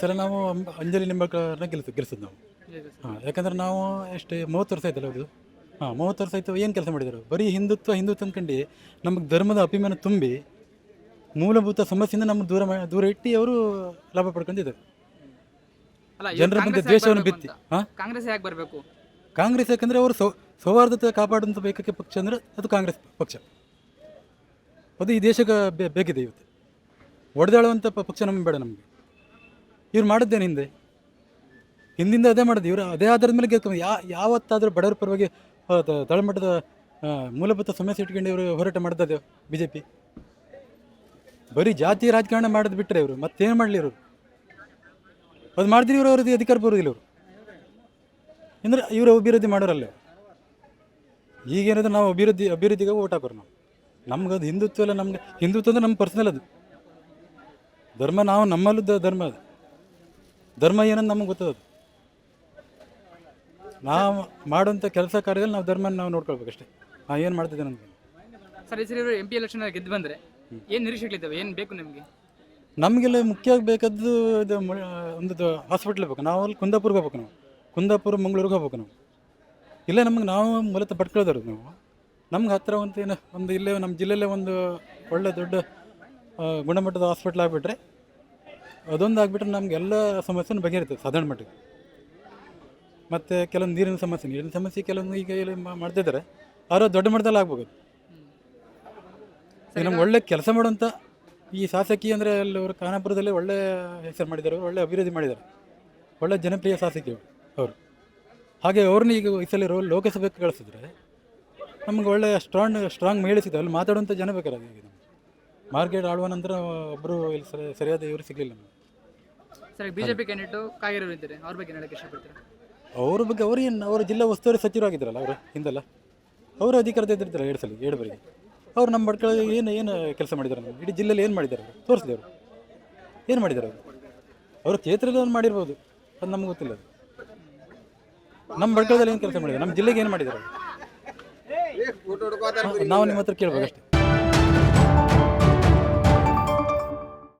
ಸಲ ನಾವು ಅಂಬ- ಅಂಜಲಿ ನಿಂಬಕರನ್ನ ಗೆಲ್ಸ ಗೆಲ್ಲಿಸೋದು ನಾವು. ಹಾಂ ಯಾಕಂದ್ರೆ ನಾವು ಎಷ್ಟು ಮೂವತ್ತು ವರ್ಷ ಆಯ್ತಲ್ಲ ಅವ್ರದ್ದು ಹಾಂ ಮೂವತ್ತು ವರ್ಷ ಆಯ್ತು ಏನು ಕೆಲಸ ಮಾಡಿದರು? ಬರೀ ಹಿಂದುತ್ವ ಹಿಂದುತ್ವ ಅಂದ್ಕೊಂಡು ನಮಗೆ ಧರ್ಮದ ಅಭಿಮಾನ ತುಂಬಿ ಮೂಲಭೂತ ಸಮಸ್ಯೆಯಿಂದ ನಮ್ಮ ದೂರ ಮಾ- ದೂರ ಇಟ್ಟು ಅವರು ಲಾಭ ಪಡ್ಕೊಂಡಿದ್ದಾರೆ ಅಲ್ಲ ಇವ್ರು ಜನರ ಮಧ್ಯೆ ಕಾಂಗ್ರೆಸ್ ಯಾಕ್ ದ್ವೇಷವನ್ನು ಬರ್ಬೇಕು ಬಿತ್ತಿ ಅಂತ? ಹಾಂ? ಕಾಂಗ್ರೆಸ್ ಯಾಕೆ ಬರಬೇಕು? ಕಾಂಗ್ರೆಸ್ ಯಾಕಂದರೆ ಅವರು ಸೌ ಸೌಹಾರ್ದತೆ ಕಾಪಾಡುವಂಥ ಬೇಕಕ್ಕೆ ಪಕ್ಷ ಅಂದರೆ ಅದು ಕಾಂಗ್ರೆಸ್ ಪಕ್ಷ. ಅದು ಈ ದೇಶಕ್ಕೆ ಬೇ- ಬೇಕಿದೆ ಇವತ್ತು. ಒಡೆದಾಳುವಂಥ ಪ- ಪಕ್ಷ ನಮ್ಗೆ ಬೇಡ ನಮಗೆ. ಇವ್ರು ಮಾಡಿದ್ದೇನೆ ಹಿಂದೆ. ಹಿಂದಿಂದ ಅದೇ ಮಾಡೋದು. ಇವರು ಅದೇ ಆಧಾರದ ಮೇಲೆ ಗೆದ್ಕೊಂಡು ಯಾ, ಯಾವತ್ತಾದರೂ ಬಡವರ ಪರವಾಗಿ ತಳಮಟ್ಟದ ಮೂಲಭೂತ ಸಮಸ್ಯೆ ಇಟ್ಕೊಂಡು ಇವರು ಹೋರಾಟ ಮಾಡ್ತದೆ ಬಿ ಜೆ ಪಿ ಬರೀ ಜಾತಿ ರಾಜಕಾರಣ ಮಾಡೋದು ಬಿಟ್ಟರೆ ಇವರು. ಮತ್ತೇನು ಮಾಡಲಿ ಇವರು? ಅದು ಮಾಡಿದ್ರೆ ಇವರು ಅವ್ರದ್ದು ಅಧಿಕಾರ ಬರೋದಿಲ್ಲ ಇವರು. ಅಂದ್ರೆ ಇವರು ಅಭಿವೃದ್ಧಿ ಮಾಡೋರಲ್ಲ. ಈಗೇನಿದ್ರೆ ನಾವು ಅಭಿವೃದ್ಧಿ, ಅಭಿವೃದ್ಧಿಗೆ ಓಟ್ ಹಾಕೋರು ನಾವು. ನಮ್ಗೆ ಅದು ಹಿಂದುತ್ವ ಎಲ್ಲ ನಮ್ಗೆ, ಹಿಂದುತ್ವ ಅಂದ್ರೆ ನಮ್ಮ ಪರ್ಸನಲ್ ಅದು. ಧರ್ಮ ನಾವು ನಮ್ಮಲ್ಲದ ಧರ್ಮ ಅದು. ಧರ್ಮ ಏನಂತ ನಮಗೆ ಗೊತ್ತದ ನಾವು ಮಾಡುವಂಥ ಕೆಲಸ ಕಾರ್ಯದಲ್ಲಿ ನಾವು ಧರ್ಮನ ನಾವು ನೋಡ್ಕೊಳ್ಬೇಕಷ್ಟೇ ನಾವು ಏನು ಮಾಡ್ತಿದ್ದೇನೆ ಅಂತ ಸರಿ ಈ ಸರಿ ಎಂ ಪಿ ಎಲೆಕ್ಷನ್ ಗೆದ್ದು ಬಂದರೆ ಏನು ನಿರೀಕ್ಷೆಗಳಿದ್ದಾವೆ? ಏನು ಬೇಕು ನಿಮಗೆ? ನಮಗೆಲ್ಲ ಮುಖ್ಯವಾಗಿ ಬೇಕಾದ್ದು ಇದು ಒಂದು ಹಾಸ್ಪಿಟ್ಲ್ ಬೇಕು ನಾವು ಅಲ್ಲಿ ಕುಂದಾಪುರ್ಗೆ ಹೋಗ್ಬೇಕು ನಾವು. ಕುಂದಾಪುರ ಮಂಗಳೂರಿಗೆ ಹೋಗ್ಬೇಕು ನಾವು. ಇಲ್ಲೇ ನಮಗೆ ನಾವು ಮೂಲತಃ ಪಟ್ಕೊಳ್ಳೋದವ್ರು ನಾವು. ನಮ್ಗೆ ಹತ್ತಿರ ಒಂದು ಏನು ಒಂದು ಇಲ್ಲೇ ನಮ್ಮ ಜಿಲ್ಲೆಯಲ್ಲೇ ಒಂದು ಒಳ್ಳೆ ದೊಡ್ಡ ಗುಣಮಟ್ಟದ ಹಾಸ್ಪಿಟ್ಲ್ ಆಗಿಬಿಟ್ರೆ ಅದೊಂದು ಆಗಿಬಿಟ್ರೆ ನಮ್ಗೆ ಎಲ್ಲ ಸಮಸ್ಯೆನೂ ಬಗೆಹರಿತದೆ, ಸಾಧಾರಣ ಮಟ್ಟಿಗೆ. ಮತ್ತು ಕೆಲವೊಂದು ನೀರಿನ ಸಮಸ್ಯೆ ನೀರಿನ ಸಮಸ್ಯೆ ಕೆಲವೊಂದು ಈಗ ಇಲ್ಲಿ ಮಾಡ್ತಿದ್ದಾರೆ ಅವರು ದೊಡ್ಡ ಮಟ್ಟದಲ್ಲಿ ಆಗ್ಬೋದು ನಮ್ಗೆ ಒಳ್ಳೆ ಕೆಲಸ ಮಾಡುವಂಥ ಈ ಶಾಸಕಿ ಅಂದರೆ ಅಲ್ಲಿ ಅವರು ಖಾನಾಪುರದಲ್ಲಿ ಒಳ್ಳೆ ಹೆಸರು ಮಾಡಿದ್ದಾರೆ ಒಳ್ಳೆ ಅಭಿವೃದ್ಧಿ ಮಾಡಿದ್ದಾರೆ. ಒಳ್ಳೆ ಜನಪ್ರಿಯ ಶಾಸಕಿ ಅವರು ಹಾಗೆ ಅವ್ರನ್ನ ಈಗ ಈ ಸಲ ಲೋಕಸಭೆಗೆ ಕಳಿಸಿದ್ರೆ ನಮ್ಗೆ ಒಳ್ಳೆ ಸ್ಟ್ರಾಂಗ್ ಸ್ಟ್ರಾಂಗ್ ಮಹಿಳೆ ಸಿಗ್ತದೆ. ಅಲ್ಲಿ ಮಾತಾಡುವಂಥ ಜನ ನಮ್ಗೆ. ಮಾರ್ಕೆಟ್ ಆಳುವ ನಂತರ ಒಬ್ಬರು ಇಲ್ಲಿ ಸರಿಯಾದ ಇವರು ಸಿಗಲಿಲ್ಲ ನಮಗೆ. ಸರ್ ಬಿಜೆಪಿ ಕ್ಯಾಂಡಿಡೇಟು ಕಾಗೇರವರು ಇದ್ದಾರೆ. ಅವ್ರ ಬಗ್ಗೆ ಹೇಳಕ್ಕೆ ಇಷ್ಟಪಡ್ತೀರಾ? ಅವ್ರ ಬಗ್ಗೆ ಅವ್ರು ಏನು ಅವರ ಜಿಲ್ಲಾ ಉಸ್ತುವಾರಿ ಸಚಿವರಾಗಿದ್ದಾರಲ್ಲ ಅವರು ಹಿಂದೆಲ್ಲ? ಅವರು ಅಧಿಕಾರದ ಇದ್ದಿರ್ತಾರೆ ಎರಡು ಸಲ ಎರಡು ಬಾರಿಗೆ ಅವ್ರು ನಮ್ಮ ಬಡ್ಕಳ ಏನು ಏನು ಕೆಲಸ ಮಾಡಿದ್ದಾರೆ ನಮ್ಮ ಇಡೀ ಜಿಲ್ಲೆಯಲ್ಲಿ ಏನು ಮಾಡಿದ್ದಾರೆ ಅವರು? ತೋರಿಸಿದೆ ಅವರು. ಏನು ಮಾಡಿದ್ದಾರೆ ಅವರು? ಅವರು ಕ್ಷೇತ್ರದಲ್ಲಿ ಒಂದು ಮಾಡಿರ್ಬೋದು? ಅದು ನಮ್ಗೆ ಗೊತ್ತಿಲ್ಲ ಅದು. ನಮ್ಮ ಬಡ್ಕಳದಲ್ಲಿ ಏನು ಕೆಲಸ ಮಾಡಿದ್ದಾರೆ ನಮ್ಮ ಜಿಲ್ಲೆಗೆ ಏನು ಮಾಡಿದ್ದಾರೆ ಅವರು? ನಾವು ನಿಮ್ಮ ಹತ್ರ ಕೇಳ್ಬೋದು ಅಷ್ಟೇ.